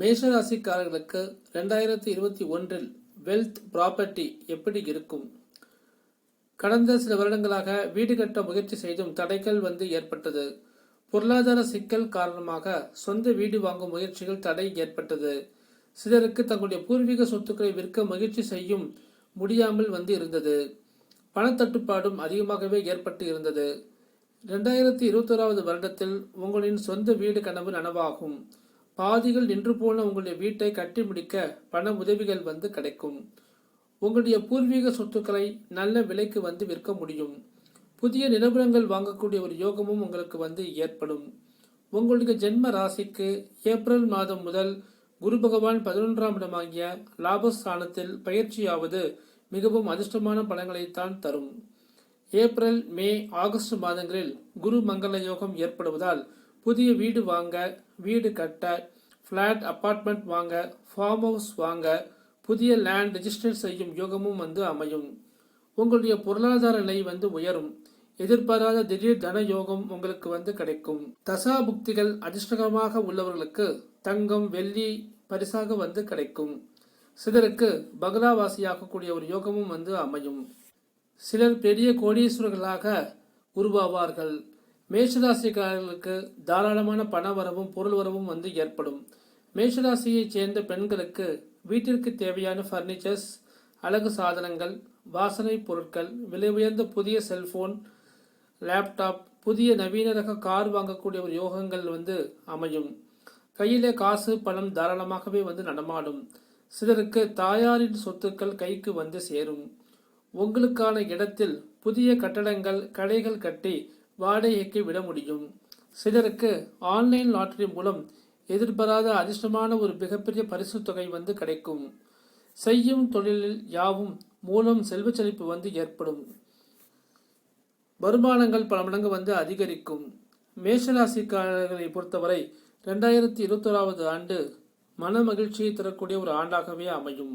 மேஷராசிக்காரர்களுக்கு ரெண்டாயிரத்தி இருபத்தி ஒன்றில் வெல்த் ப்ராப்பர்ட்டி எப்படி இருக்கும்? கடந்த சில வருடங்களாக வீடு கட்ட முயற்சி செய்தும் தடைகள் வந்து ஏற்பட்டது. பொருளாதார சிக்கல் காரணமாக சொந்த வீடு வாங்கும் முயற்சிகள் தடை ஏற்பட்டது. சிலருக்கு தங்களுடைய பூர்வீக சொத்துக்களை விற்க முயற்சி செய்யும் முடியாமல் வந்து இருந்தது. பணத்தட்டுப்பாடும் அதிகமாகவே ஏற்பட்டு இருந்தது. ரெண்டாயிரத்தி இருபத்தோராவது வருடத்தில் உங்களின் சொந்த வீடு கனவு நனவாகும். பாதிகள் நின்று போன உங்களுடைய வீட்டை கட்டி முடிக்க பண உதவிகள் வந்து கிடைக்கும். உங்களுடைய பூர்வீக சொத்துக்களை நல்ல விலைக்கு வந்து விற்க முடியும். புதிய நிலவரங்கள் வாங்கக்கூடிய ஒரு யோகமும் உங்களுக்கு வந்து ஏற்படும். உங்களுடைய ஜென்ம ராசிக்கு ஏப்ரல் மாதம் முதல் குரு பகவான் பதினொன்றாம் இடமாகிய லாபஸ்தானத்தில் பயிற்சியாவது மிகவும் அதிர்ஷ்டமான பலன்களைத்தான் தரும். ஏப்ரல் மே ஆகஸ்ட் மாதங்களில் குரு மங்கள யோகம் ஏற்படுவதால் புதிய வீடு வாங்க வீடு கட்ட ஃப்ளாட் அபார்ட்மெண்ட் வாங்க ஃபார்ம் ஹவுஸ் வாங்க புதிய லேண்ட் ரெஜிஸ்டர் செய்யும் யோகமும் வந்து அமையும். உங்களுடைய பொருளாதார நிலை வந்து உயரும். எதிர்பாராத திடீர் தன யோகம் உங்களுக்கு வந்து கிடைக்கும். தசா புக்திகள் அதிர்ஷ்டகரமாக உள்ளவர்களுக்கு தங்கம் வெள்ளி பரிசாக வந்து கிடைக்கும். சிலருக்கு பகலாவாசியாகக்கூடிய ஒரு யோகமும் வந்து அமையும். சிலர் பெரிய கோடீஸ்வரர்களாக உருவாவார்கள். மேஷராசிக்காரர்களுக்கு தாராளமான பண வரவும் பொருள் வரவும் வந்து ஏற்படும். மேஷராசியைச் சேர்ந்த பெண்களுக்கு வீட்டிற்கு தேவையான ஃபர்னிச்சர்ஸ் அழகு சாதனங்கள் வாசனை பொருட்கள் விலை உயர்ந்த புதிய செல்போன் லேப்டாப் புதிய நவீன ரக கார் வாங்கக்கூடிய ஒரு யோகங்கள் வந்து அமையும். கையிலே காசு பணம் தாராளமாகவே வந்து நடமாடும். சிலருக்கு தாயாரின் சொத்துக்கள் கைக்கு வந்து சேரும். உங்களுக்கான இடத்தில் புதிய கட்டடங்கள் கடைகள் கட்டி வாடகைக்கு விட முடியும். சிலருக்கு ஆன்லைன் லாட்டரி மூலம் எதிர்பாராத அதிர்ஷ்டமான ஒரு மிகப்பெரிய பரிசு தொகை வந்து கிடைக்கும். செய்யும் தொழிலில் யாவும் மூலம் செல்வ செழிப்பு வந்து ஏற்படும். வருமானங்கள் பல மடங்கு வந்து அதிகரிக்கும். மேஷராசிக்காரர்களை பொறுத்தவரை ரெண்டாயிரத்தி இருபத்தோராவது ஆண்டு மன மகிழ்ச்சியை தரக்கூடிய ஒரு ஆண்டாகவே அமையும்.